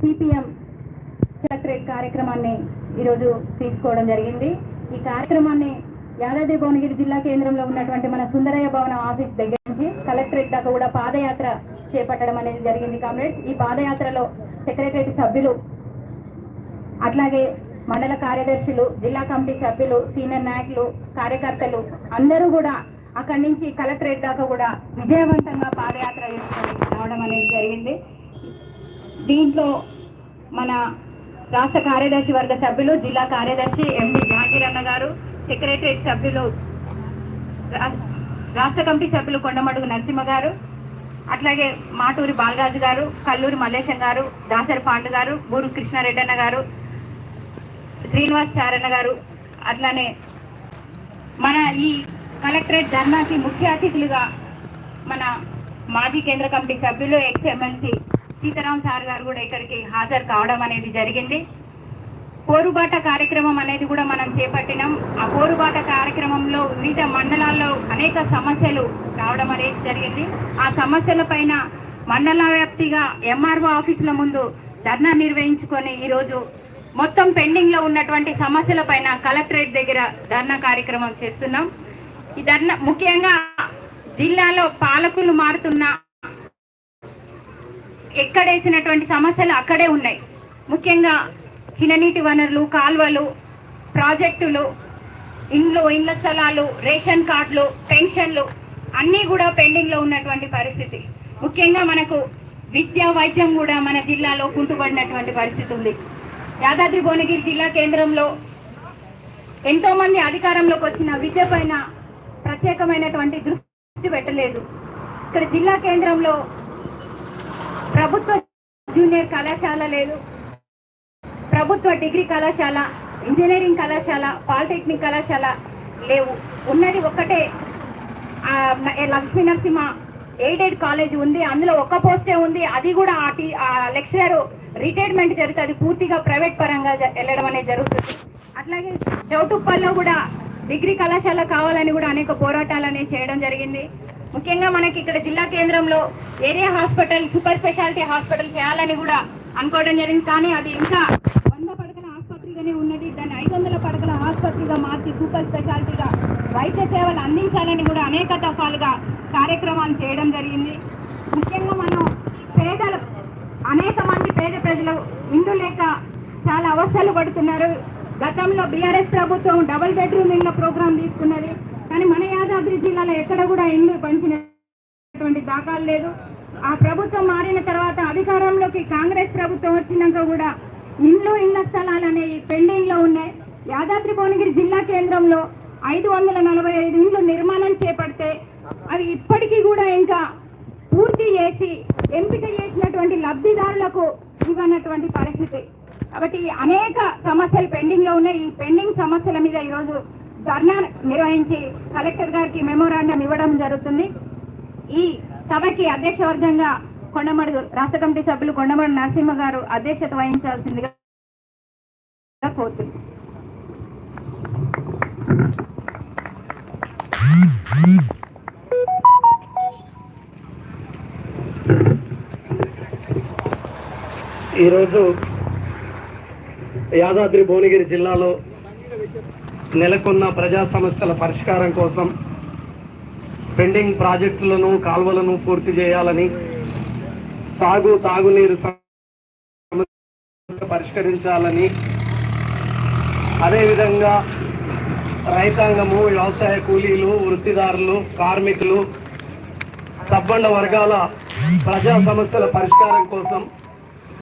CPM collectorate కార్యక్రమాన్ని ఈరోజు తీసుకోవడం జరిగింది. ఈ కార్యక్రమాన్ని యాదాద్రి భువనగిరి జిల్లా కేంద్రంలో ఉన్నటువంటి మన సుందరయ్య భవనం ఆఫీస్ దగ్గర నుంచి కలెక్టరేట్ దాకా కూడా పాదయాత్ర చేపట్టడం అనేది జరిగింది కామ్రేడ్స్ ఈ పాదయాత్రలో సెక్రటరేట్ సభ్యులు అట్లాగే మండల కార్యదర్శులు జిల్లా కమిటీ సభ్యులు సీనియర్ నాయకులు కార్యకర్తలు అందరూ కూడా అక్కడి నుంచి కలెక్టరేట్ దాకా కూడా విజయవంతంగా పాదయాత్ర చేసుకొని రావడం అనేది జరిగింది. దీంట్లో మన రాష్ట్ర కార్యదర్శి వర్గ సభ్యులు జిల్లా కార్యదర్శి ఎండి జహాంగీర్ గారు సెక్రటరేట్ సభ్యులు రా- రాష్ట్ర కమిటీ సభ్యులు కొండమడుగు నరసింహ గారు అట్లాగే మాటూరి బాలరాజు గారు కల్లూరి మల్లేశం గారు దాసరి పాండు గారు బూరు కృష్ణారెడ్డన్న గారు శ్రీనివాస్ చారన్న గారు అట్లానే మన ఈ కలెక్టరేట్ ధర్నాకి ముఖ్య అతిథులుగా మన మాజీ కేంద్ర కమిటీ సభ్యులు ఎక్స్ ఎమ్మెల్సీ సీతారాం సార్ గారు కూడా ఇక్కడికి హాజరు కావడం అనేది జరిగింది. పోరుబాట కార్యక్రమం అనేది కూడా మనం చేపట్టినాం. ఆ పోరుబాట కార్యక్రమంలో వివిధ మండలాల్లో అనేక సమస్యలు రావడం అనేది జరిగింది. ఆ సమస్యల పైన మండల వ్యాప్తిగా ఎంఆర్ఓ ఆఫీసుల ముందు ధర్నా నిర్వహించుకొని ఈరోజు మొత్తం పెండింగ్లో ఉన్నటువంటి సమస్యల పైన కలెక్టరేట్ దగ్గర ధర్నా కార్యక్రమం చేస్తున్నాం. ఈ ధర్నా ముఖ్యంగా జిల్లాలో పాలకులు మారుతున్నా ఎక్కడేసినటువంటి సమస్యలు అక్కడే ఉన్నాయి. ముఖ్యంగా చిన్ననీటి వనరులు కాల్వలు ప్రాజెక్టులు ఇండ్లు ఇండ్ల స్థలాలు రేషన్ కార్డులు పెన్షన్లు అన్నీ కూడా పెండింగ్లో ఉన్నటువంటి పరిస్థితి. ముఖ్యంగా మనకు విద్యా వైద్యం కూడా మన జిల్లాలో కుంటుపడినటువంటి పరిస్థితి ఉంది. యాదాద్రి భువనగిరి జిల్లా కేంద్రంలో ఎంతోమంది అధికారంలోకి వచ్చిన విద్య పైన ప్రత్యేకమైనటువంటి దృష్టి పెట్టలేదు. ఇక్కడ జిల్లా కేంద్రంలో ప్రభుత్వ జూనియర్ కళాశాల లేదు. ప్రభుత్వ డిగ్రీ కళాశాల ఇంజనీరింగ్ కళాశాల పాలిటెక్నిక్ కళాశాల లేవు. ఉన్నది ఒక్కటే. లక్ష్మీ నరసింహ ఎయిడెడ్ కాలేజ్ ఉంది. అందులో ఒక్క పోస్టే ఉంది. అది కూడా ఆ టీ ఆ లెక్చరర్ రిటైర్మెంట్ జరుగుతుంది పూర్తిగా ప్రైవేట్ పరంగా వెళ్ళడం అనేది జరుగుతుంది. అట్లాగే చౌటుప్పల్లో కూడా డిగ్రీ కళాశాల కావాలని కూడా అనేక పోరాటాలు అనేవి చేయడం జరిగింది. ముఖ్యంగా మనకి ఇక్కడ జిల్లా కేంద్రంలో area hospital super speciality hospital చేయాలని కూడా అనుకోవడం జరిగింది. కానీ అది ఇంకా వంద పడకల ఆసుపత్రిగానే ఉన్నది. దాన్ని ఐదు వందల పడకల ఆసుపత్రిగా మార్చి సూపర్ స్పెషాలిటీగా వైద్య సేవలు అందించాలని కూడా అనేక దఫాలుగా కార్యక్రమాలు చేయడం జరిగింది. ముఖ్యంగా మనం పేదల అనేక మంది పేద ప్రజలు ఇండు లేక చాలా అవస్థలు పడుతున్నారు. గతంలో బీఆర్ఎస్ ప్రభుత్వం డబుల్ బెడ్రూమ్ ఇళ్ళ ప్రోగ్రాం తీసుకున్నది. కానీ మన యాదాద్రి జిల్లాలో ఎక్కడ కూడా ఇండ్లు పంచినటువంటి దాఖలు లేదు. ఆ ప్రభుత్వం మారిన తర్వాత అధికారంలోకి కాంగ్రెస్ ప్రభుత్వం వచ్చినాక కూడా ఇండ్లు ఇళ్ళ స్థలాలు అనేవి పెండింగ్లో ఉన్నాయి. యాదాద్రి భువనగిరి జిల్లా కేంద్రంలో ఐదు వందల నలభై ఐదు ఇండ్లు నిర్మాణం చేపడితే అవి ఇప్పటికీ కూడా ఇంకా పూర్తి చేసి ఎంపిక చేసినటువంటి లబ్ధిదారులకు ఇవ్వనటువంటి పరిస్థితి. కాబట్టి అనేక సమస్యలు పెండింగ్లో ఉన్నాయి. ఈ పెండింగ్ సమస్యల మీద ఈరోజు ధర్నా నిర్వహించి కలెక్టర్ గారికి మెమోరాండం ఇవ్వడం జరుగుతుంది. ఈ సభకి అధ్యక్ష వర్గంగా కొండమడు రాష్ట్ర కమిటీ సభ్యులు కొండమడు నరసింహ గారు అధ్యక్షత వహించాల్సిందిగా కోరుతున్నాను ఈరోజు యాదాద్రి భువనగిరి జిల్లాలో నెలకొన్న ప్రజా సమస్యల పరిష్కారం కోసం పెండింగ్ ప్రాజెక్టులను కాల్వలను పూర్తి చేయాలని సాగు తాగునీరు సమస్య పరిష్కరించాలని అదేవిధంగా రైతాంగము వ్యవసాయ కూలీలు వృత్తిదారులు కార్మికులు సబ్బండ వర్గాల ప్రజా సమస్యల పరిష్కారం కోసం